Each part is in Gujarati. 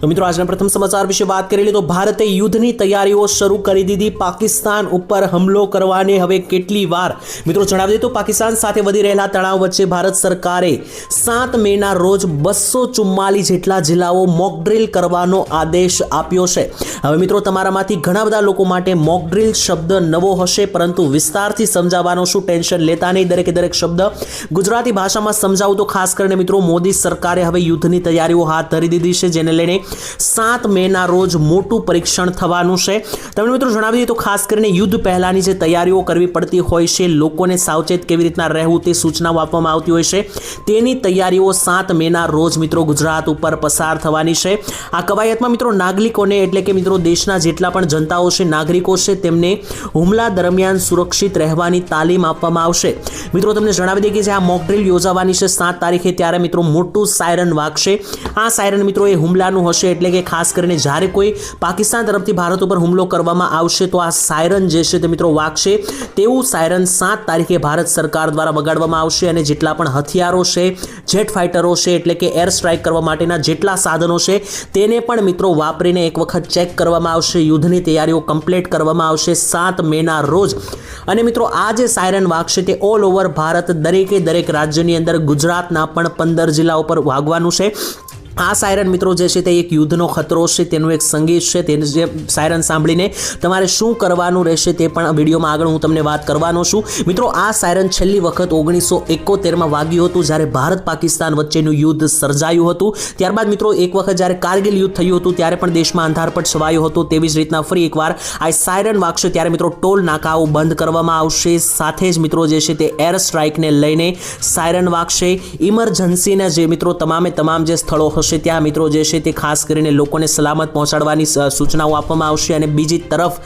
તો મિત્રો, આજના પ્રથમ સમાચાર વિશે વાત કરી તો ભારતે યુદ્ધની તૈયારીઓ શરૂ કરી દીધી. પાકિસ્તાન ઉપર હુમલો કરવાને હવે કેટલી વાર? મિત્રો, જણાવી દઈએ તો પાકિસ્તાન સાથે વધી રહેલા તણાવ વચ્ચે ભારત સરકારે સાત મેના રોજ બસો ચુમ્માલીસ જેટલા જિલ્લાઓ મોકડ્રીલ કરવાનો આદેશ આપ્યો છે. હવે મિત્રો, તમારામાંથી ઘણા બધા લોકો માટે મોકડ્રીલ શબ્દ નવો હશે, પરંતુ વિસ્તારથી સમજાવવાનો શું ટેન્શન લેતા નહીં? દરેકે દરેક શબ્દ ગુજરાતી ભાષામાં સમજાવું તો ખાસ કરીને મિત્રો, મોદી સરકારે હવે યુદ્ધની તૈયારીઓ હાથ ધરી દીધી છે, જેને લઈને સાત મેના રોજ મોટું પરીક્ષણ થવાનું છે. તમને મિત્રો જણાવી દઈએ તો ખાસ કરીને યુદ્ધ પહેલાંની જે તૈયારીઓ કરવી પડતી હોય છે, લોકોને સાવચેત કેવી રીતના રહેવું તે સૂચનાઓ આપવામાં આવતી હોય છે. તેની તૈયારીઓ સાત મેના રોજ મિત્રો ગુજરાત ઉપર પસાર થવાની છે. આ કવાયતમાં મિત્રો નાગરિકોને એટલે કે મિત્રો દેશના જેટલા પણ જનતાઓ છે, નાગરિકો છે, તેમને હુમલા દરમિયાન સુરક્ષિત રહેવાની તાલીમ આપવામાં આવશે. મિત્રો તમને જણાવી દઈએ કે જે આ મોકડ્રીલ યોજાવાની છે સાત તારીખે ત્યારે મિત્રો મોટું સાયરન વાગશે. આ સાયરન મિત્રો એ હુમલાનું હશે એટલે કે ખાસ કરીને જ્યારે કોઈ પાકિસ્તાન તરફથી ભારત ઉપર હુમલો કરવામાં આવશે તો આ સાયરન જે છે તે મિત્રો વાગશે. તેવું સાયરન સાત તારીખે ભારત સરકાર દ્વારા વગાડવામાં આવશે અને જેટલા પણ હથિયારો છે, જેટ ફાઇટરો છે એટલે કે એર સ્ટ્રાઇક કરવા માટેના જેટલા સાધનો છે તેને પણ મિત્રો વાપરીને એક વખત ચેક કરવામાં આવશે. યુદ્ધની તૈયારીઓ કમ્પ્લીટ કરવામાં આવશે સાત મેના રોજ. અને મિત્રો આ જે સાયરન વાગશે તે ઓલ ઓવર ભારત દરેકે દરેક રાજ્યની અંદર ગુજરાતના પણ પંદર જિલ્લા ઉપર વાગવાનું છે. આ સાયરન મિત્રો જે છે તે એક યુદ્ધનો ખતરો છે, તેનું એક સંગીત છે. તેને જે સાયરન સાંભળીને તમારે શું કરવાનું રહેશે તે પણ વિડીયોમાં આગળ હું તમને વાત કરવાનો છું. મિત્રો, આ સાયરન છેલ્લી વખત ઓગણીસો એકોતેરમાં વાગ્યું હતું, જ્યારે ભારત પાકિસ્તાન વચ્ચેનું યુદ્ધ સર્જાયું હતું. ત્યારબાદ મિત્રો, એક વખત જ્યારે કારગિલ યુદ્ધ થયું હતું, ત્યારે પણ દેશમાં અંધારપટ છવાયો હતો. તેવી જ રીતના ફરી એકવાર આ સાયરન વાગશે ત્યારે મિત્રો, ટોલ નાકાઓ બંધ કરવામાં આવશે. સાથે જ મિત્રો, જે છે તે એર સ્ટ્રાઇકને લઈને સાયરન વાગશે. ઇમરજન્સીના જે મિત્રો, તમામે તમામ જે સ્થળો હશે ત્યાં મિત્રો જે છે તે ખાસ કરીને લોકોને સલામત પહોંચાડવાની સૂચનાઓ આપવામાં આવશે અને બીજી તરફ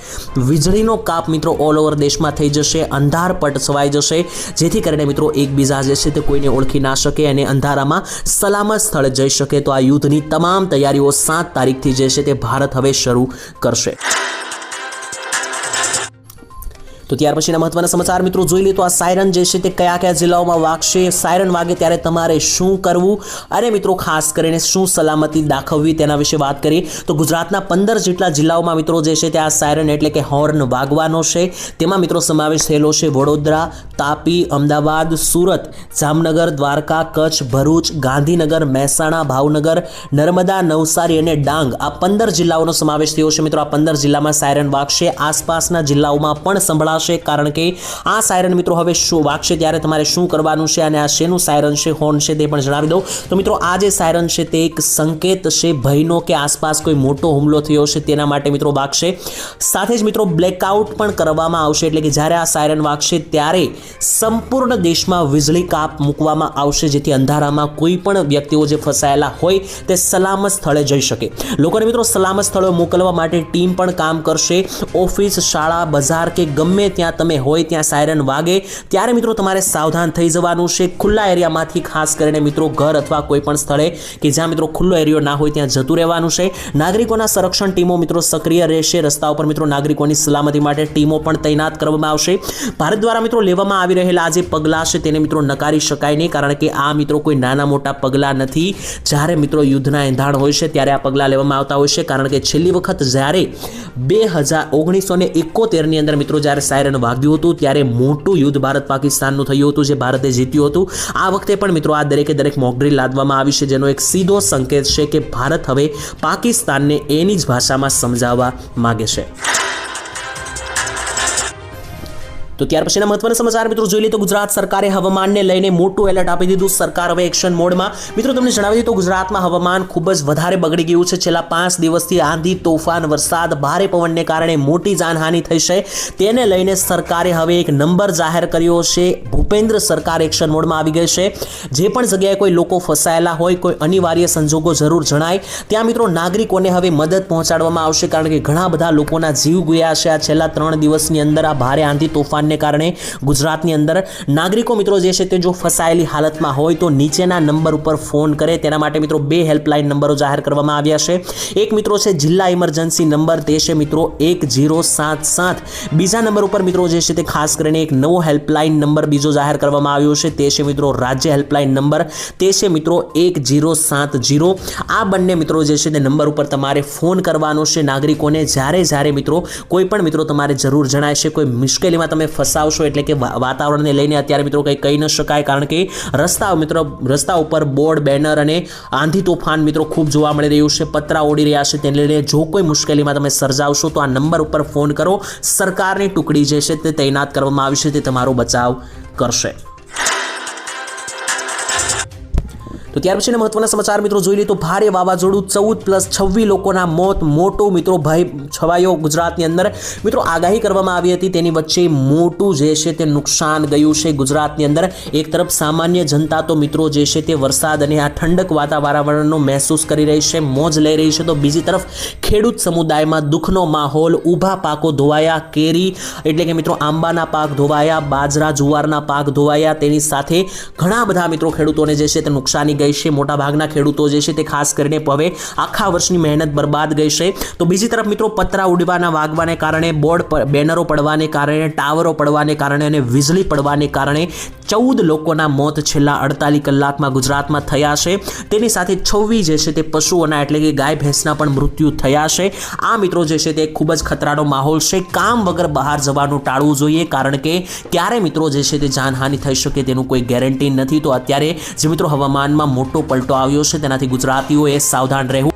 વીજળીનો કાપ મિત્રો ઓલ ઓવર દેશમાં થઈ જશે અંધારપટ છવાઈ જશે. જેથી કરીને મિત્રો એકબીજા જે છે તે કોઈને ઓળખી ના શકે અને અંધારામાં સલામત સ્થળે જઈ શકે. તો આ યુદ્ધની તમામ તૈયારીઓ સાત તારીખથી જે છે તે ભારત હવે શરૂ કરશે. તો ત્યાર પછીના મહત્વના સમાચાર મિત્રો જોઈ લે તો આ સાયરન જે છે તે કયા કયા જિલ્લાઓમાં વાગશે? સાયરન વાગે ત્યારે તમારે શું કરવું? અને મિત્રો ખાસ કરીને શું સલામતી દાખવવી તેના વિશે વાત કરીએ. તો ગુજરાતના પંદર જેટલા જિલ્લાઓમાં મિત્રો જે છે તે આ સાયરન એટલે કે હોર્ન વાગવાનો છે. તેમાં મિત્રો સમાવેશ થયેલો છે વડોદરા, તાપી, અમદાવાદ, સુરત, જામનગર, દ્વારકા, કચ્છ, ભરૂચ, ગાંધીનગર, મહેસાણા, ભાવનગર, નર્મદા, નવસારી અને ડાંગ. આ પંદર જિલ્લાઓનો સમાવેશ થયો છે મિત્રો. આ પંદર જિલ્લામાં સાયરન વાગશે. આસપાસના જિલ્લાઓમાં પણ સંભળાશે. કારણ કે આ સાયરન મિત્રો હવે શું વાગશે ત્યારે તમારે શું કરવાનું છે અને આ શેનું સાયરન છે હોર્ન છે તે પણ જણાવી દઉં. તો મિત્રો આ જે સાયરન છે તે એક સંકેત છે ભયનો કે આસપાસ કોઈ મોટો હુમલો થયો છે તેના માટે મિત્રો વાગશે. સાથે જ મિત્રો બ્લેકઆઉટ પણ કરવામાં આવશે એટલે કે જ્યારે આ સાયરન વાગશે ત્યારે સંપૂર્ણ દેશમાં વીજળી કાપ મૂકવામાં આવશે જેથી અંધારામાં કોઈ પણ વ્યક્તિઓ જે ફસાયેલા હોય તે સલામત સ્થળે જઈ શકે. લોકોને મિત્રો સલામત સ્થળે મોકલવા માટે ટીમ પણ કામ કરશે. ઓફિસ, શાળા, બજાર કે ગમે ત્યાં તમે હોય, ત્યાં સાયરન વાગે, ત્યારે મિત્રો તમારે સાવધાન થઈ જવાનું છે. ખુલ્લા એરિયામાંથી ખાસ કરીને મિત્રો ઘર અથવા કોઈપણ સ્થળે કે જ્યાં મિત્રો ખુલ્લો એરિયો ના હોય, ત્યાં જતું રહેવાનું છે. નાગરિકોના સંરક્ષણ ટીમો મિત્રો સક્રિય રહેશે. રસ્તા ઉપર મિત્રો નાગરિકોની સલામતી માટે ટીમો પણ તૈનાત કરવામાં આવશે. ભારત દ્વારા મિત્રો લેવામાં આવી રહેલા જે પગલાં છે, તેને મિત્રો નકારી શકાય નહીં, કારણ કે આ મિત્રો કોઈ નાના મોટા પગલાં નથી. જ્યારે મિત્રો યુદ્ધના એંધાણ હોય છે, ત્યારે આ પગલાં લેવામાં આવતા હોય છે, કારણ કે છેલ્લી વખત જ્યારે બે હજાર ઓગણીસો ને એકોતેરની અંદર મિત્રો જ્યારે સાયરન વાગ્યું હતું ત્યારે મોટું યુદ્ધ ભારત પાકિસ્તાનનું થયું હતું, જે ભારતે જીત્યું હતું. આ વખતે પણ મિત્રો આ દરેકે દરેક મોકડ્રીલ લાદવામાં આવી છે, જેનો એક સીધો સંકેત છે કે ભારત હવે પાકિસ્તાનને એની જ ભાષામાં સમજાવવા માગે છે. તો ત્યાર પછીના મહત્વના સમાચાર, મિત્રો જોઈ લઈએ તો ગુજરાત સરકારે હવામાનને લઈને મોટું એલર્ટ આપી દીધું. સરકાર હવે એક્શન મોડમાં મિત્રો તમને જણાવી તો ગુજરાતમાં હવામાન ખૂબ જ વધારે બગડી ગયું છે. છેલ્લા પાંચ દિવસથી આંધી, તોફાન, વરસાદ, ભારે પવનને કારણે મોટી જાનહાનિ થઈ છે. તેને લઈને સરકારે હવે એક નંબર જાહેર કર્યો છે. ભૂપેન્દ્ર સરકાર એક્શન મોડમાં આવી ગઈ છે. જે પણ જગ્યાએ કોઈ લોકો ફસાયેલા હોય, કોઈ અનિવાર્ય સંજોગો જરૂર જણાય, ત્યાં મિત્રો નાગરિકોને હવે મદદ પહોંચાડવામાં આવશે. કારણ કે ઘણા બધા લોકોના જીવ ગયા છે. આ છેલ્લા ત્રણ દિવસની અંદર આ ભારે આંધી, તોફાન હવામાનને કારણે ગુજરાતની અંદર નાગરિકો મિત્રો જે છે તે જો ફસાયેલી હાલતમાં હોય તો નીચેના નંબર ઉપર ફોન કરે. તેના માટે મિત્રો બે હેલ્પલાઇન નંબરો જાહેર કરવામાં આવ્યા છે. એક મિત્રો છે જિલ્લા ઇમરજન્સી નંબર. તે છે મિત્રો એક જીરો સાત સાત. બીજા નંબર ઉપર મિત્રો જે છે તે ખાસ કરીને એક નવો હેલ્પલાઇન નંબર બીજો જાહેર કરવામાં આવ્યો છે. તે છે મિત્રો રાજ્ય હેલ્પલાઇન નંબર. તે છે મિત્રો એક જીરો સાત જીરો આ બંને મિત્રો જે છે તે નંબર ઉપર તમારે ફોન કરવાનો છે. નાગરિકોને જ્યારે જ્યારે મિત્રો કોઈ પણ મિત્રો તમારે જરૂર જણાય છે, કોઈ મુશ્કેલીમાં તમે ફસાવશો એટલે કે વાતાવરણને લઈને અત્યારે મિત્રો કંઈ કહી ન શકાય, કારણ કે રસ્તા મિત્રો, રસ્તા ઉપર બોર્ડ, બેનર અને આંધી તોફાન મિત્રો ખૂબ જોવા મળી રહ્યું છે, પતરા ઓડી રહ્યા છે, તેને લઈને જો કોઈ મુશ્કેલીમાં તમે સર્જાવશો તો આ નંબર ઉપર ફોન કરો, સરકારની ટુકડી જે છે તે તૈનાત કરવામાં આવી છે, તે તમારો બચાવ કરશે. તો ત્યાર પછીના મહત્વના સમાચાર મિત્રો જોઈ લઈએ તો ભારે વાવાઝોડું ચૌદ પ્લસ છવ્વીસ લોકોના મોત, મોટો મિત્રો ભય છવાયો ગુજરાતની અંદર. મિત્રો આગાહી કરવામાં આવી હતી તેની વચ્ચે મોટું જે છે તે નુકસાન ગયું છે ગુજરાતની અંદર. એક તરફ સામાન્ય જનતા તો મિત્રો જે છે તે વરસાદ અને આ ઠંડક વાતાવરણનો મહેસૂસ કરી રહી છે, મોજ લઈ રહી છે. તો બીજી તરફ ખેડૂત સમુદાયમાં દુઃખનો માહોલ, ઊભા પાકો ધોવાયા, કેરી એટલે કે મિત્રો આંબાના પાક ધોવાયા, બાજરા, જુવારના પાક ધોવાયા. તેની સાથે ઘણા બધા મિત્રો ખેડૂતોને જે છે તે નુકસાની ગઈ છે. મોટાભાગના ખેડૂતો જે છે તે ખાસ કરીને હવે આખા વર્ષની મહેનત બરબાદ ગઈ છે. તો બીજી તરફ મિત્રો પતરા ઉડવાના વાગવાને કારણે બોર્ડ બેનરો પડવાને કારણે, ટાવરો પડવાને કારણે અને વીજળી પડવાને કારણે ચૌદ લોકોના મોત છેલ્લા અડતાલીસ કલાકમાં ગુજરાતમાં થયા છે. તેની સાથે છવ્વીસ જે છે તે પશુઓના એટલે કે ગાય, ભેંસના પણ મૃત્યુ થયા છે. આ મિત્રો જે છે તે ખૂબ જ ખતરાનો માહોલ છે. કામ વગર બહાર જવાનું ટાળવું જોઈએ કારણ કે ક્યારે મિત્રો જે છે તે જાનહાનિ થઈ શકે તેનું કોઈ ગેરંટી નથી. તો અત્યારે જે મિત્રો હવામાનમાં મોટો પલટો આવ્યો છે. તેનાથી ગુજરાતીઓએ સાવધાન રહેવું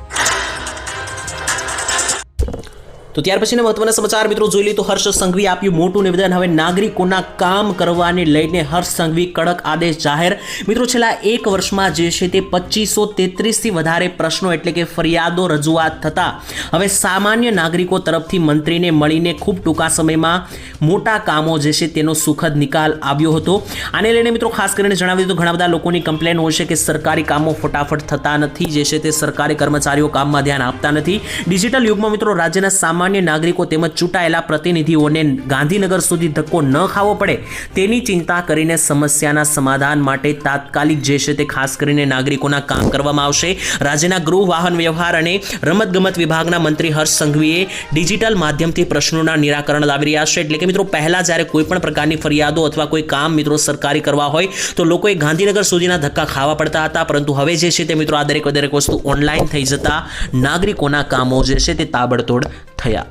તો ત્યાર પછીના મહત્વના સમાચાર, મિત્રો જોઈ લઈએ તો હર્ષ સંઘવી આપ્યું મોટું નિવેદન. હવે નાગરિકોના કામ કરવાને લઈને હર્ષ સંઘવી કડક આદેશ જાહેર. મિત્રો, છેલ્લા એક વર્ષમાં જે છે તે પચીસો તેત્રીસથી વધારે પ્રશ્નો એટલે કે ફરિયાદો રજૂઆત થતા. હવે સામાન્ય નાગરિકો તરફથી મંત્રીને મળીને ખૂબ ટૂંકા સમયમાં મોટા કામો જે છે તેનો સુખદ નિકાલ આવ્યો હતો. આને લઈને મિત્રો ખાસ કરીને જણાવી દીધું ઘણા બધા લોકોની કમ્પ્લેન હોય છે કે સરકારી કામો ફટાફટ થતા નથી, જે છે તે સરકારી કર્મચારીઓ કામમાં ધ્યાન આપતા નથી. ડિજિટલ યુગમાં મિત્રો રાજ્યના સામાન્ય નાગરિકો તેમજ ચૂંટાયેલા પ્રતિનિધિઓને ગાંધીનગર સુધી ધક્કો ન ખાવો પડે તેની ચિંતા કરીને સમસ્યાના સમાધાન માટે તાત્કાલિક જે છે તે ખાસ કરીને નાગરિકોના કામ કરવામાં આવશે. રાજ્યના ગૃહ વાહન વ્યવહાર અને રમતગમત વિભાગના મંત્રી હર્ષ સંઘવીએ ડિજિટલ માધ્યમથી પ્રશ્નોના નિરાકરણ લાવી રહ્યા છે. એટલે કે મિત્રો, પહેલાં જ્યારે કોઈ પણ પ્રકારની ફરિયાદો અથવા કોઈ કામ મિત્રો સરકારી કરવા હોય, તો લોકોએ ગાંધીનગર સુધીના ધક્કા ખાવા પડતા હતા. પરંતુ હવે જે છે તે મિત્રો, આ દરેક દરેક વસ્તુ ઓનલાઈન થઈ જતા નાગરિકોના કામો જે છે તે તાબડતોડ થયા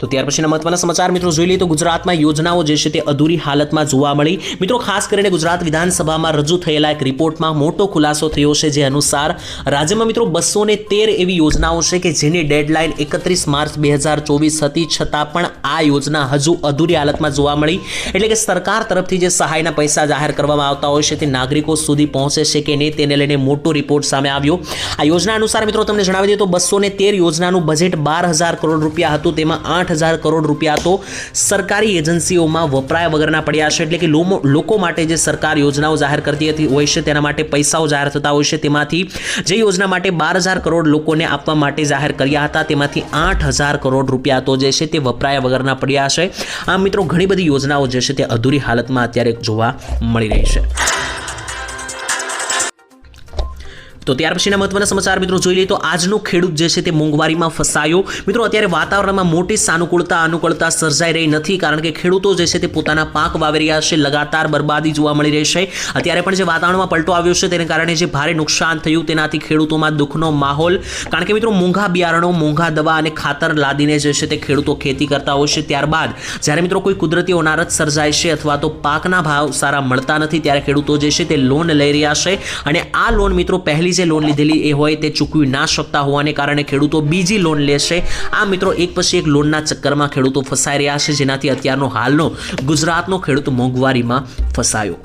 તો ત્યાર પછીના મહત્વના સમાચાર, મિત્રો જોઈ લઈએ તો ગુજરાતમાં યોજનાઓ જે છે તે અધૂરી હાલતમાં જોવા મળી. મિત્રો ખાસ કરીને ગુજરાત વિધાનસભામાં રજૂ થયેલા એક રિપોર્ટમાં મોટો ખુલાસો થયો છે જે અનુસાર રાજ્યમાં મિત્રો બસો તેર એવી યોજનાઓ છે કે જેની ડેડલાઇન એકત્રીસ માર્ચ બે હજાર ચોવીસ હતી. છતાં પણ આ યોજના હજુ અધૂરી હાલતમાં જોવા મળી. એટલે કે સરકાર તરફથી જે સહાયના પૈસા જાહેર કરવામાં આવતા હોય છે તે નાગરિકો સુધી પહોંચે છે કે નહીં તેને લઈને મોટો રિપોર્ટ સામે આવ્યો. આ યોજના અનુસાર મિત્રો તમને જણાવી દઈએ તો બસો તેર યોજનાનું બજેટ બાર હજાર કરોડ રૂપિયા હતું. તેમાં આઠ હજાર કરોડ રૂપિયા તો સરકારી એજન્સીઓમાં વપરાયા વગરના પડ્યા છે. એટલે કે લોકો માટે જે સરકાર યોજનાઓ જાહેર કરતી હતી હોય છે, તેના માટે પૈસાઓ જાહેર થતા હોય છે. તેમાંથી જે યોજના માટે બાર હજાર કરોડ લોકોને આપવા માટે જાહેર કર્યા હતા, તેમાંથી આઠ હજાર કરોડ રૂપિયા તો જે છે તે વપરાયા વગરના પડ્યા છે. આમ મિત્રો, ઘણી બધી યોજનાઓ જે છે તે અધૂરી હાલતમાં અત્યારે જોવા મળી રહી છે. તો ત્યાર પછીના મહત્વના સમાચાર મિત્રો જોઈ લઈએ તો આજનો ખેડૂત જે છે તે મોંઘવારીમાં ફસાયો. મિત્રો અત્યારે વાતાવરણમાં મોટી સાનુકૂળતા, અનુકૂળતા સર્જાઈ રહી નથી કારણ કે ખેડૂતો જે છે તે પોતાના પાક વાવી રહ્યા છે લગાતાર બરબાદી જોવા મળી રહી છે અત્યારે પણ જે વાતાવરણમાં પલટો આવ્યો છે તેને કારણે જે ભારે નુકસાન થયું તેનાથી ખેડૂતોમાં દુઃખનો માહોલ. કારણ કે મિત્રો મોંઘા બિયારણો, મોંઘા દવા અને ખાતર લાદીને જે છે તે ખેડૂતો ખેતી કરતા હોય છે. ત્યારબાદ જ્યારે મિત્રો કોઈ કુદરતી અનારત સર્જાય છે અથવા તો પાકના ભાવ સારા મળતા નથી, ત્યારે ખેડૂતો જે છે તે લોન લઈ રહ્યા છે. અને આ લોન મિત્રો પહેલી જે લોન લીધેલી એ હોય તે ચૂકવી ના શકતા હોવાને કારણે ખેડૂતો બીજી લોન લેશે. આ મિત્રો એક પછી એક લોનના ચક્કરમાં ખેડૂતો ફસાઈ રહ્યા છે, જેનાથી અત્યારનો હાલનો ગુજરાતનો ખેડૂત મોંઘવારીમાં ફસાયો.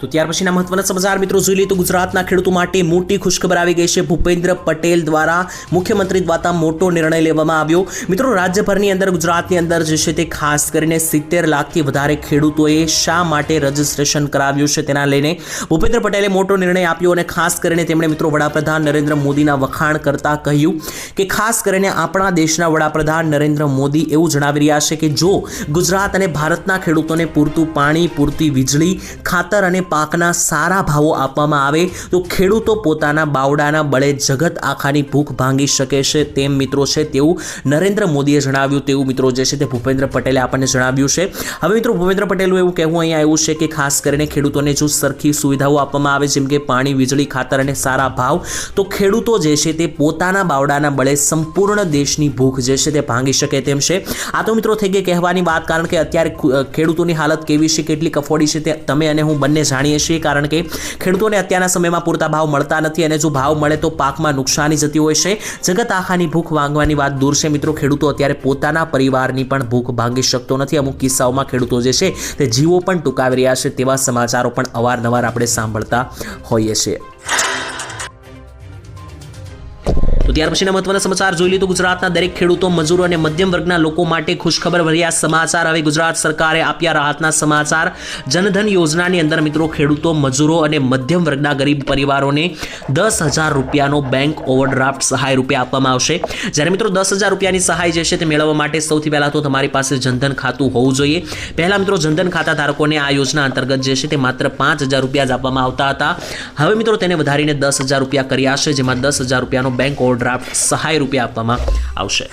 તો ત્યાર પછીના મહત્વના સમાચાર, મિત્રો જોઈ લઈએ તો ગુજરાતના ખેડૂતો માટે મોટી ખુશખબર આવી ગઈ છે. ભૂપેન્દ્ર પટેલ દ્વારા મુખ્યમંત્રી દ્વારા મોટો નિર્ણય લેવામાં આવ્યો. મિત્રો, રાજ્યભરની અંદર, ગુજરાતની અંદર જે છે તે ખાસ કરીને સિત્તેર લાખથી વધારે ખેડૂતોએ શા માટે રજિસ્ટ્રેશન કરાવ્યું છે તેના લઈને ભૂપેન્દ્ર પટેલે મોટો નિર્ણય આપ્યો અને ખાસ કરીને તેમણે, મિત્રો, વડાપ્રધાન નરેન્દ્ર મોદીના વખાણ કરતા કહ્યું કે ખાસ કરીને આપણા દેશના વડાપ્રધાન નરેન્દ્ર મોદી એવું જણાવી રહ્યા છે કે જો ગુજરાત અને ભારતના ખેડૂતોને પૂરતું પાણી, પૂરતી વીજળી, ખાતર અને પાકના સારા ભાવો આપવામાં આવે તો ખેડૂતો પોતાના બાવડાના બળે જગત આખાની ભૂખ ભાંગી શકે છે તેમ મિત્રો છે તેવું નરેન્દ્ર મોદીએ જણાવ્યું તેવું મિત્રો જે છે તે ભૂપેન્દ્ર પટેલે આપણને જણાવ્યું છે. હવે મિત્રો ભૂપેન્દ્ર પટેલનું એવું કહેવું અહીંયા આવ્યું છે કે ખાસ કરીને ખેડૂતોને જો સરખી સુવિધાઓ આપવામાં આવે જેમ કે પાણી, વીજળી, ખાતર અને સારા ભાવ તો ખેડૂતો જે છે તે પોતાના બાવડાના બળે સંપૂર્ણ દેશની ભૂખ જે છે તે ભાંગી શકે તેમ છે. આ તો મિત્રો થઈ ગઈ કહેવાની વાત કારણ કે અત્યારે ખેડૂતોની હાલત કેવી છે, કેટલી કફોડી છે તે તમે અને હું બંને જાણીએ છીએ, કારણ કે ખેડૂતોને અત્યારના સમયમાં પૂરતા ભાવ મળતા નથી અને જો ભાવ મળે તો પાકમાં નુકસાની જતી હોય છે. જગત આખાની ભૂખ ભાંગવાની વાત દૂર છે. મિત્રો, ખેડૂતો અત્યારે પોતાના પરિવારની પણ ભૂખ ભાંગી શકતો નથી. અમુક કિસ્સાઓમાં ખેડૂતો જે છે તે જીવો પણ ટૂંકાવી રહ્યા છે તેવા સમાચારો પણ અવારનવાર આપણે સાંભળતા હોઈએ છીએ. તો ત્યાર પછીના મહત્વના સમાચાર જોઈ લઈએ ગુજરાતના દરેક ખેડૂતો, મજૂરો અને મધ્યમ વર્ગના લોકો માટે ખુશખબર ભર્યા સમાચાર હવે ગુજરાત સરકારે આપ્યા રાહતના સમાચાર. જનધન યોજનાની અંદર મિત્રો ખેડૂતો, મજૂરો અને મધ્યમ વર્ગના ગરીબ પરિવારોને દસ હજાર રૂપિયાનો બેંક ઓવરડ્રાફ્ટ સહાય રૂપે આપવામાં આવશે. જ્યારે મિત્રો દસ હજાર રૂપિયાની સહાય જે છે તે મેળવવા માટે સૌથી પહેલાં તો તમારી પાસે જનધન ખાતું હોવું જોઈએ. પહેલાં મિત્રો જનધન ખાતા ધારકોને આ યોજના અંતર્ગત જે છે તે માત્ર પાંચ હજાર રૂપિયા જ આપવામાં આવતા હતા. હવે મિત્રો તેને વધારીને દસ હજાર રૂપિયા કર્યા છે, જેમાં દસ હજાર રૂપિયાનો બેંક ઓવરડ્રાફ્ટ સહાય રૂપે આપવામાં આવશે.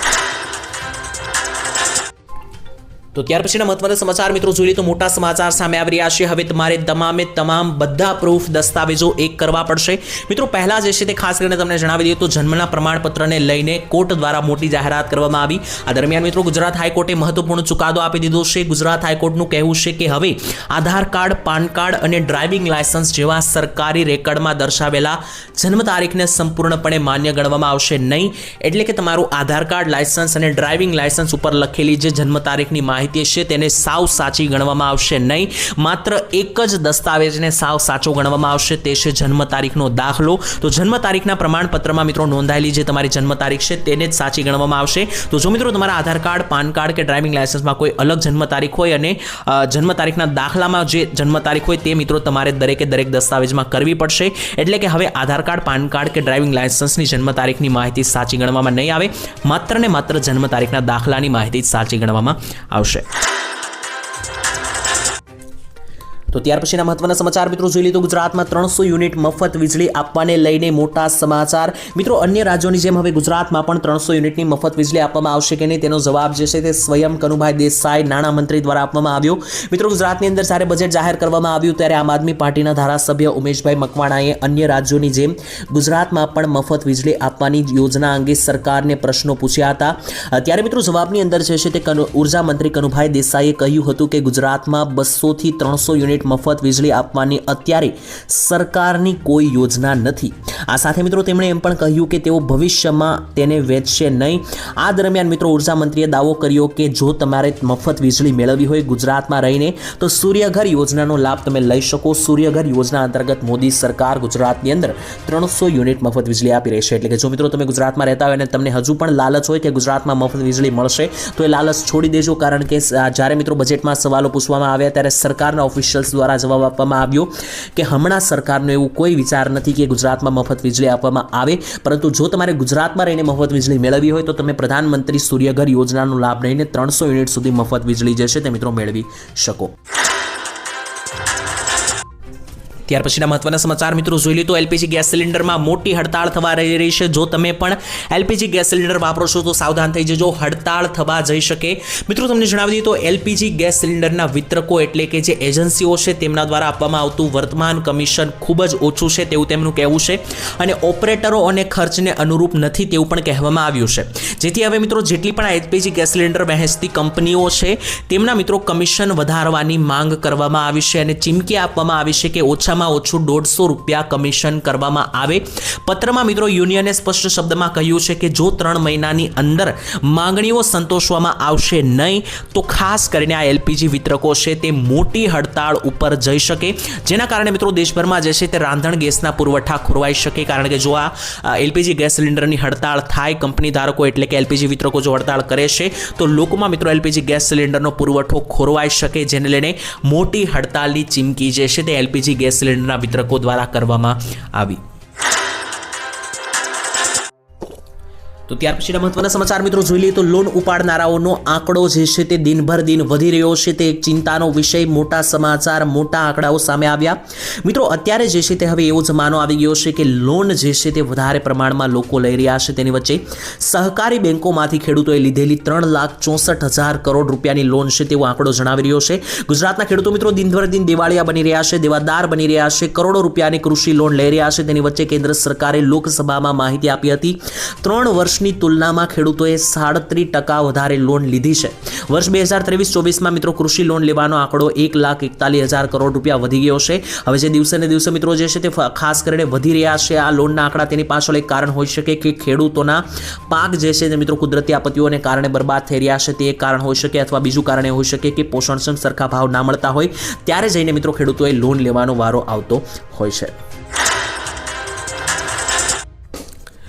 તો ત્યાર પછીના મહત્વના સમાચાર મિત્રો જોઈએ તો મોટા સમાચાર સામે આવી રહ્યા છે. હવે તમારે તમામે તમામ બધા પ્રૂફ દસ્તાવેજો એક કરવા પડશે. મિત્રો પહેલાં જે છે તે ખાસ કરીને તમને જણાવી દઈએ તો જન્મના પ્રમાણપત્રને લઈને કોર્ટ દ્વારા મોટી જાહેરાત કરવામાં આવી. આ દરમિયાન મિત્રો ગુજરાત હાઈકોર્ટે મહત્વપૂર્ણ ચુકાદો આપી દીધો છે. ગુજરાત હાઈકોર્ટનું કહેવું છે કે હવે આધાર કાર્ડ, પાન કાર્ડ અને ડ્રાઇવિંગ લાયસન્સ જેવા સરકારી રેકર્ડમાં દર્શાવેલા જન્મ તારીખને સંપૂર્ણપણે માન્ય ગણવામાં આવશે નહીં. એટલે કે તમારું આધાર કાર્ડ, લાયસન્સ અને ડ્રાઇવિંગ લાયસન્સ ઉપર લખેલી જે જન્મ તારીખની માહિતી છે, તેને સાવ સાચી ગણવામાં આવશે નહીં. માત્ર એક જ દસ્તાવેજને સાવ સાચો ગણવામાં આવશે, તે છે જન્મ તારીખનો દાખલો. તો જન્મ તારીખના પ્રમાણપત્રમાં મિત્રો નોંધાયેલી જે તમારી જન્મ તારીખ છે, તેને જ સાચી ગણવામાં આવશે. તો જો મિત્રો તમારા આધાર કાર્ડ, પાન કાર્ડ કે ડ્રાઇવિંગ લાયસન્સમાં કોઈ અલગ જન્મ તારીખ હોય અને જન્મ તારીખના દાખલામાં જે જન્મ તારીખ હોય તે મિત્રો તમારે દરેકે દરેક દસ્તાવેજમાં કરવી પડશે. એટલે કે હવે આધાર કાર્ડ, પાન કાર્ડ કે ડ્રાઇવિંગ લાયસન્સની જન્મ તારીખની માહિતી સાચી ગણવામાં નહીં આવે. માત્ર ને માત્ર જન્મ તારીખના દાખલાની માહિતી સાચી ગણવામાં આવશે. થશે તો ત્યાર પછીના મહત્વના સમાચાર, મિત્રો જોઈ લીધું ગુજરાતમાં ત્રણસો યુનિટ મફત વીજળી આપવાને લઈને મોટા સમાચાર. મિત્રો, અન્ય રાજ્યોની જેમ હવે ગુજરાતમાં પણ ત્રણસો યુનિટની મફત વીજળી આપવામાં આવશે કે નહીં તેનો જવાબ જે છે તે સ્વયં કનુભાઈ દેસાઈ નાણામંત્રી દ્વારા આપવામાં આવ્યો. મિત્રો, ગુજરાતની અંદર જ્યારે બજેટ જાહેર કરવામાં આવ્યું ત્યારે આમ આદમી પાર્ટીના ધારાસભ્ય ઉમેશભાઈ મકવાણાએ અન્ય રાજ્યોની જેમ ગુજરાતમાં પણ મફત વીજળી આપવાની યોજના અંગે સરકારને પ્રશ્નો પૂછ્યા હતા. ત્યારે મિત્રો, જવાબની અંદર જે છે તે ઊર્જા મંત્રી કનુભાઈ દેસાઈએ કહ્યું હતું કે ગુજરાતમાં બસોથી ત્રણસો યુનિટ મફત વીજળી આપવાની અત્યારે સરકારની કોઈ યોજના નથી. આ સાથે મિત્રો તેમણે એમ પણ કહ્યું કે તેઓ ભવિષ્યમાં તેને વેચશે નહીં. આ દરમિયાન મિત્રો ઊર્જા મંત્રીએ દાવો કર્યો કે જો તમારે મફત વીજળી મેળવવી હોય ગુજરાતમાં રહીને, તો સૂર્યઘર યોજનાનો લાભ તમે લઈ શકો. સૂર્યઘર યોજના અંતર્ગત મોદી સરકાર ગુજરાતની અંદર ત્રણસો યુનિટ મફત વીજળી આપી રહી છે. એટલે કે જો મિત્રો તમે ગુજરાતમાં રહેતા હોય અને તમને હજુ પણ લાલચ હોય કે ગુજરાતમાં મફત વીજળી મળશે, તો એ લાલચ છોડી દેજો. કારણ કે જ્યારે મિત્રો બજેટમાં સવાલો પૂછવામાં આવ્યા, ત્યારે સરકારના ઓફિશિયલ્સ દ્વારા જવાબ આપવામાં આવ્યો કે હમણાં સરકારનો એવું કોઈ વિચાર નથી કે ગુજરાતમાં મફત વીજળી આપવામાં આવે. પરંતુ જો તમારે ગુજરાતમાં રહીને મફત વીજળી મેળવવી હોય તો તમે પ્રધાનમંત્રી સૂર્યઘર યોજનાનો લાભ લઈને ત્રણસો યુનિટ સુધી મફત વીજળી જે છે તે મિત્રો મેળવી શકો. ત્યાર પછીના મહત્વના સમાચાર મિત્રો જોઈ તો એલપીજી ગેસ સિલિન્ડરમાં મોટી હડતાળ થવા રહી રહી છે. જો તમે પણ એલપીજી ગેસ સિલિન્ડર વાપરો છો તો સાવધાન થઈ જજો. હડતાળ થવા જઈ શકે. મિત્રો તમને જણાવી દઈએ તો એલપીજી ગેસ સિલિન્ડરના વિતરકો એટલે કે જે એજન્સીઓ છે તેમના દ્વારા આપવામાં આવતું વર્તમાન કમિશન ખૂબ જ ઓછું છે તેવું તેમનું કહેવું છે. અને ઓપરેટરો અને ખર્ચને અનુરૂપ નથી તેવું પણ કહેવામાં આવ્યું છે. જેથી હવે મિત્રો જેટલી પણ એલપીજી ગેસ સિલિન્ડર વહેંચતી કંપનીઓ છે તેમના મિત્રો કમિશન વધારવાની માંગ કરવામાં આવી છે અને ચીમકી આપવામાં આવી છે કે ઓછા ઓછામાં ઓછું દોઢસો રૂપિયા કમિશન કરવામાં આવે. પત્રમાં મિત્રો યુનિયને સ્પષ્ટ શબ્દમાં કહ્યું છે કે જો ત્રણ મહિનાની અંદર માંગણીઓ સંતોષવામાં આવશે નહીં, તો ખાસ કરીને આ એલપીજી વિતરકો છે તે મોટી હડતાળ ઉપર જઈ શકે. જેના કારણે મિત્રો દેશભરમાં જે છે તે રાંધણ ગેસના પુરવઠા ખોરવાઈ શકે. કારણ કે જો આ એલપીજી ગેસ સિલિન્ડરની હડતાળ થાય કંપની ધારકો એટલે કે એલપીજી વિતરકો જો હડતાળ કરે છે, તો લોકોમાં મિત્રો એલપીજી ગેસ સિલિન્ડરનો પુરવઠો ખોરવાઈ શકે. જેને લઈને મોટી હડતાલની ચીમકી જે છે તે એલપીજી ગેસ સિલિન્ડરના વિતરકો દ્વારા કરવામાં આવી. તો ત્યાર પછીના મહત્વના સમાચાર મિત્રો જોઈ લઈએ તો લોન ઉપાડનારાઓનો આંકડો જે છે તે દિનભર દિન વધી રહ્યો છે. તે એક ચિંતાનો વિષય, મોટા સમાચાર, મોટા આંકડાઓ સામે આવ્યા. મિત્રો, અત્યારે જે છે તે હવે એવો જમાનો આવી ગયો છે કે લોન જે છે તે વધારે પ્રમાણમાં લોકો લઈ રહ્યા છે તેની વચ્ચે. સહકારી બેંકોમાંથી ખેડૂતોએ લીધેલી ત્રણ લાખ ચોસઠ હજાર કરોડ રૂપિયાની લોન છે તેવો આંકડો જણાવી રહ્યો છે. ગુજરાતના ખેડૂતો મિત્રો દિનભર દિન દિવાળિયા બની રહ્યા છે, દેવાદાર બની રહ્યા છે, કરોડો રૂપિયાની કૃષિ લોન લઈ રહ્યા છે. તેની વચ્ચે કેન્દ્ર સરકારે લોકસભામાં માહિતી આપી હતી. ત્રણ વર્ષની તુલનામાં ખેડૂતોએ સાડત્રીસ ટકા વધારે લોન લીધી છે. વર્ષ બે હજાર ત્રેવીસ ચોવીસમાં મિત્રો કૃષિ લોન લેવાનો આંકડો એક લાખ એકતાલીસ હજાર કરોડ રૂપિયા વધી ગયો છે. હવે જે દિવસે ને દિવસે મિત્રો જે છે તે ખાસ કરીને વધી રહ્યા છે. આ લોનના આંકડા તેની પાછળ એક કારણ હોઈ શકે કે ખેડૂતોના પાક જે છે મિત્રો કુદરતી આપત્તિઓને કારણે બરબાદ થઈ રહ્યા છે. તે એક કારણ હોઈ શકે અથવા બીજું કારણ હોઈ શકે કે પોષણક્ષમ સરખા ભાવ ના મળતા હોય. ત્યારે જઈને મિત્રો ખેડૂતોએ લોન લેવાનો વારો આવતો હોય છે.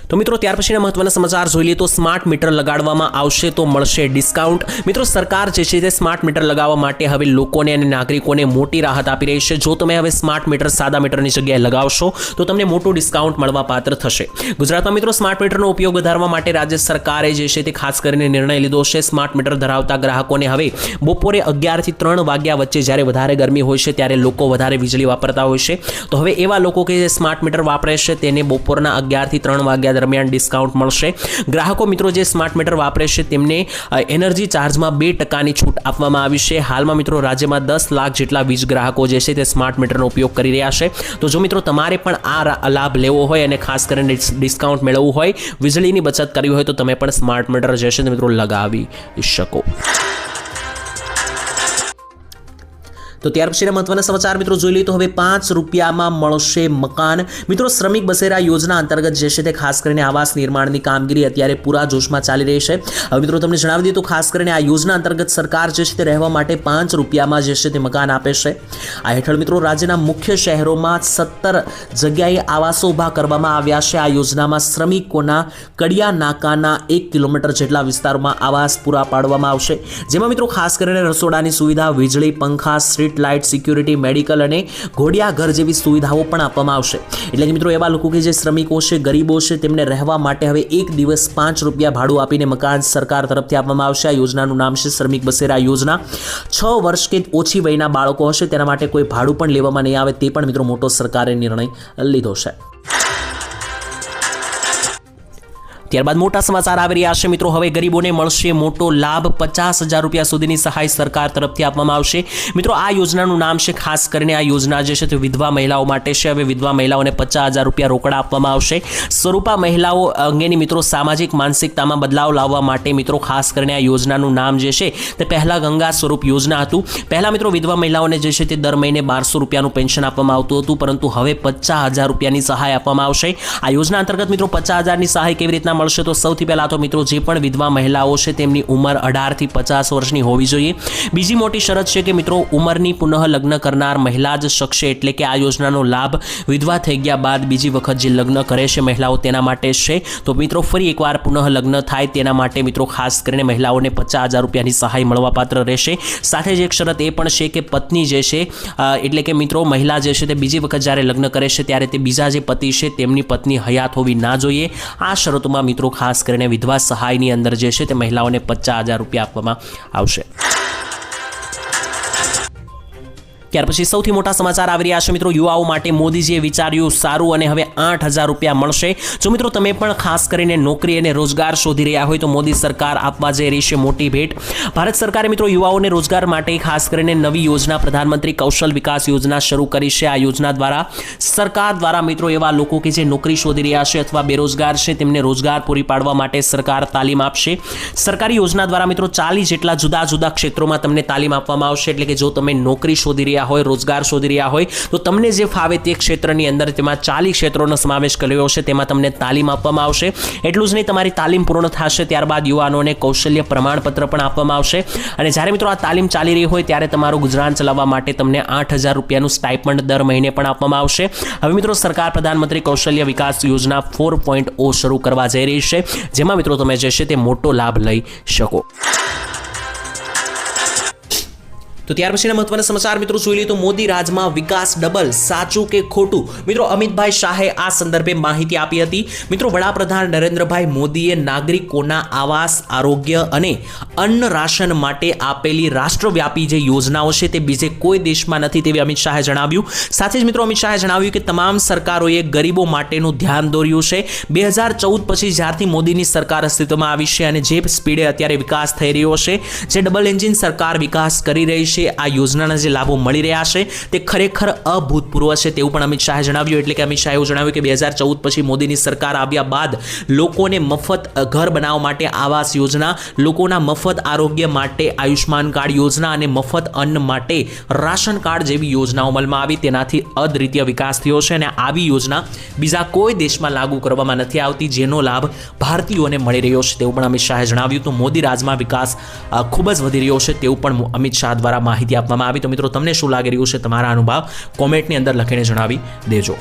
તો મિત્રો, ત્યાર પછીના મહત્વના સમાચાર જોઈ લઈએ તો સ્માર્ટ મીટર લગાડવામાં આવશે તો મળશે ડિસ્કાઉન્ટ મિત્રો, સરકાર જે છે તે સ્માર્ટ મીટર લગાવવા માટે હવે લોકોને અને નાગરિકોને મોટી રાહત આપી રહી છે. જો તમે હવે સ્માર્ટ મીટર સાદા મીટરની જગ્યાએ લગાવશો, તો તમને મોટું ડિસ્કાઉન્ટ મળવા પાત્ર થશે. ગુજરાતમાં મિત્રો સ્માર્ટ મીટરનો ઉપયોગ વધારવા માટે રાજ્ય સરકારે જે છે તે ખાસ કરીને નિર્ણય લીધો છે. સ્માર્ટ મીટર ધરાવતા ગ્રાહકોને હવે બપોરે અગિયારથી ત્રણ વાગ્યા વચ્ચે જ્યારે વધારે ગરમી હોય છે, ત્યારે લોકો વધારે વીજળી વાપરતા હોય છે. તો હવે એવા લોકો કે જે સ્માર્ટ મીટર વાપરે છે, તેને બપોરના અગિયારથી ત્રણ વાગ્યા દરમિયાન ડિસ્કાઉન્ટ મળશે. ગ્રાહકો મિત્રો જે સ્માર્ટ મીટર વાપરે છે તેમને એનર્જી ચાર્જમાં બે ટકાની છૂટ આપવામાં આવી છે. હાલમાં મિત્રો રાજ્યમાં દસ લાખ જેટલા વીજ ગ્રાહકો જે છે તે સ્માર્ટ મીટરનો ઉપયોગ કરી રહ્યા છે. તો જો મિત્રો તમારે પણ આ લાભ લેવો હોય અને ખાસ કરીને ડિસ્કાઉન્ટ મેળવવું હોય, વીજળીની બચત કરવી હોય તો તમે પણ સ્માર્ટ મીટર જે છે મિત્રો લગાવી શકો. તો ત્યાર પછીના મહત્વના સમાચાર મિત્રો જોઈ લઈએ તો હવે પાંચ રૂપિયામાં મળશે મકાન. મિત્રો શ્રમિક બસેરા યોજના અંતર્ગત જે છે તે ખાસ કરીને આવાસ નિર્માણની કામગીરી અત્યારે પૂરા જોશમાં ચાલી રહી છે. હવે મિત્રો તમને જણાવી દઈએ તો ખાસ કરીને આ યોજના અંતર્ગત સરકાર જે છે તે રહેવા માટે પાંચ રૂપિયામાં જે છે તે મકાન આપે છે. આ હેઠળ મિત્રો રાજ્યના મુખ્ય શહેરોમાં સત્તર જગ્યાએ આવાસો ઊભા કરવામાં આવ્યા છે. આ યોજનામાં શ્રમિકોના કડિયા નાકાના એક કિલોમીટર જેટલા વિસ્તારોમાં આવાસ પૂરા પાડવામાં આવશે. જેમાં મિત્રો ખાસ કરીને રસોડાની સુવિધા, વીજળી, પંખા સ્ટ્રીટ લાઇટ, સિક્યુરિટી, મેડિકલ અને ઘોડિયા ઘર જેવી સુવિધાઓ પણ આપવામાં આવશે. એટલે કે મિત્રો, એવા લોકો કે જે શ્રમિકો છે, ગરીબો છે, તેમને રહેવા માટે હવે એક દિવસ પાંચ રૂપિયા ભાડું આપીને મકાન સરકાર તરફથી આપવામાં આવશે. આ યોજનાનું નામ છે શ્રમિક બસેરા યોજના. છ વર્ષ કે ઓછી વયના બાળકો હશે, તેના માટે કોઈ ભાડું પણ લેવામાં નહીં આવે, તે પણ મિત્રો મોટો સરકારે નિર્ણય લીધો છે. ત્યારબાદ મોટા સમાચાર આવી રહ્યા છે. મિત્રો, હવે ગરીબોને મળશે મોટો લાભ. પચાસ હજાર રૂપિયા સુધીની સહાય સરકાર તરફથી આપવામાં આવશે. મિત્રો, આ યોજનાનું નામ છે. ખાસ કરીને આ યોજના જે છે તે વિધવા મહિલાઓ માટે છે. હવે વિધવા મહિલાઓને પચાસ હજાર રૂપિયા રોકડા આપવામાં આવશે. સ્વરૂપા મહિલાઓ અંગેની મિત્રો સામાજિક, માનસિકતામાં બદલાવ લાવવા માટે મિત્રો, ખાસ કરીને આ યોજનાનું નામ જે છે તે પહેલાં ગંગા સ્વરૂપ યોજના હતું. પહેલાં મિત્રો, વિધવા મહિલાઓને જે છે તે દર મહિને બારસો રૂપિયાનું પેન્શન આપવામાં આવતું હતું. પરંતુ હવે પચાસ હજાર રૂપિયાની સહાય આપવામાં આવશે. આ યોજના અંતર્ગત મિત્રો, પચાસ હજારની સહાય કેવી રીતના મળશે તો સૌથી પહેલાં તો મિત્રો જે પણ વિધવા મહિલાઓ છે તેમની ઉંમર અઢારથી પચાસ વર્ષની હોવી જોઈએ. બીજી મોટી શરત છે કે મિત્રો ઉંમરની પુનઃ લગ્ન કરનાર મહિલા જ શકશે એટલે કે આ યોજનાનો લાભ વિધવા થઈ ગયા બાદ બીજી વખત જે લગ્ન કરે છે મહિલાઓ તેના માટે છે. તો મિત્રો ફરી એકવાર પુનઃ લગ્ન થાય તેના માટે મિત્રો ખાસ કરીને મહિલાઓને પચાસ હજાર રૂપિયાની સહાય મળવાપાત્ર રહેશે. સાથે જ એક શરત એ પણ છે કે પત્ની જે છે એટલે કે મિત્રો મહિલા જે છે તે બીજી વખત જ્યારે લગ્ન કરે છે ત્યારે તે બીજા જે પતિ છે તેમની પત્ની હયાત હોવી ના જોઈએ. આ શરતોમાં મિત્રો, ખાસ કરીને વિધવા સહાયની અંદર જે છે તે મહિલાઓને પચાસ હજાર રૂપિયા આપવામાં આવશે. ત્યાર પછી સૌથી મોટા સમાચાર આવી રહ્યા છે મિત્રો. યુવાઓ માટે મોદીજીએ વિચાર્યું સારું અને હવે આઠ હજાર રૂપિયા મળશે. જો મિત્રો તમે પણ ખાસ કરીને નોકરી અને રોજગાર શોધી રહ્યા હોય તો મોદી સરકાર આપવા જઈ રહી છે મોટી ભેટ. ભારત સરકારે મિત્રો યુવાઓને રોજગાર માટે ખાસ કરીને નવી યોજના પ્રધાનમંત્રી કૌશલ વિકાસ યોજના શરૂ કરી છે. આ યોજના દ્વારા સરકાર દ્વારા મિત્રો એવા લોકો કે જે નોકરી શોધી રહ્યા છે અથવા બેરોજગાર છે તેમને રોજગાર પૂરી પાડવા માટે સરકાર તાલીમ આપશે. સરકારી યોજના દ્વારા મિત્રો ચાલીસ જેટલા જુદા જુદા ક્ષેત્રોમાં તમને તાલીમ આપવામાં આવશે. એટલે કે જો તમે નોકરી શોધી રહ્યા રહ્યા હોય, રોજગાર શોધી રહ્યા હોય, તો તમને જે ફાવે તે ક્ષેત્રની અંદર તેમાં ચાલી ક્ષેત્રોનો સમાવેશ કર્યો છે તેમાં તમને તાલીમ આપવામાં આવશે. એટલું જ નહીં, તમારી તાલીમ પૂર્ણ થશે, ત્યારબાદ યુવાનોને કૌશલ્ય પ્રમાણપત્ર પણ આપવામાં આવશે. અને જ્યારે મિત્રો આ તાલીમ ચાલી રહી હોય, ત્યારે તમારું ગુજરાન ચલાવવા માટે તમને આઠ હજાર રૂપિયાનું સ્ટાઇપન્ડ દર મહિને પણ આપવામાં આવશે. હવે મિત્રો, સરકાર પ્રધાનમંત્રી કૌશલ્ય વિકાસ યોજના ફોર પોઈન્ટ ઓ શરૂ કરવા જઈ રહી છે, જેમાં મિત્રો તમે જે છે તે મોટો લાભ લઈ શકો. તો ત્યાર પછીના મહત્વના સમાચાર મિત્રો જોઈ લઈએ તો મોદી રાજમાં વિકાસ ડબલ, સાચું કે ખોટું? મિત્રો અમિતભાઈ શાહે આ સંદર્ભે માહિતી આપી હતી. મિત્રો વડાપ્રધાન નરેન્દ્રભાઈ મોદીએ નાગરિકોના આવાસ, આરોગ્ય અને અન્ન રાશન માટે આપેલી રાષ્ટ્રવ્યાપી જે યોજનાઓ છે તે બીજે કોઈ દેશમાં નથી તેવી અમિત શાહે જણાવ્યું. સાથે જ મિત્રો અમિત શાહે જણાવ્યું કે તમામ સરકારોએ ગરીબો માટેનું ધ્યાન દોર્યું છે. બે હજાર ચૌદ પછી જ્યારથી મોદીની સરકાર અસ્તિત્વમાં આવી છે અને જે સ્પીડે અત્યારે વિકાસ થઈ રહ્યો છે, જે ડબલ એન્જિન સરકાર વિકાસ કરી રહી છે આ યોજનાના જે લાભો મળી રહ્યા છે તે ખરેખર અભૂતપૂર્વ છે તેવું પણ અમિત શાહે જણાવ્યું. એટલે કે અમિત શાહે જણાવ્યું કે બે હજાર ચૌદ પછી મોદીની સરકાર આવ્યા બાદ લોકોને મફત ઘર બનાવવા માટે આવાસ યોજના, લોકોના મફત આરોગ્ય માટે આયુષ્માન કાર્ડ યોજના અને મફત અન્ન માટે રાશન કાર્ડ જેવી યોજનાઓ અમલમાં આવી. તેનાથી અદ્વિતીય વિકાસ થયો છે અને આવી યોજના બીજા કોઈ દેશમાં લાગુ કરવામાં નથી આવતી, જેનો લાભ ભારતીયોને મળી રહ્યો છે તેવું પણ અમિત શાહે જણાવ્યું. તો મોદી રાજમાં વિકાસ ખૂબ જ વધી રહ્યો છે તેવું પણ અમિત શાહ દ્વારા માહિતી આપવામાં આવી. તો મિત્રો, તમને શું લાગી રહ્યું છે તમારા અનુભવ? કોમેન્ટની અંદર લખીને જણાવી દેજો.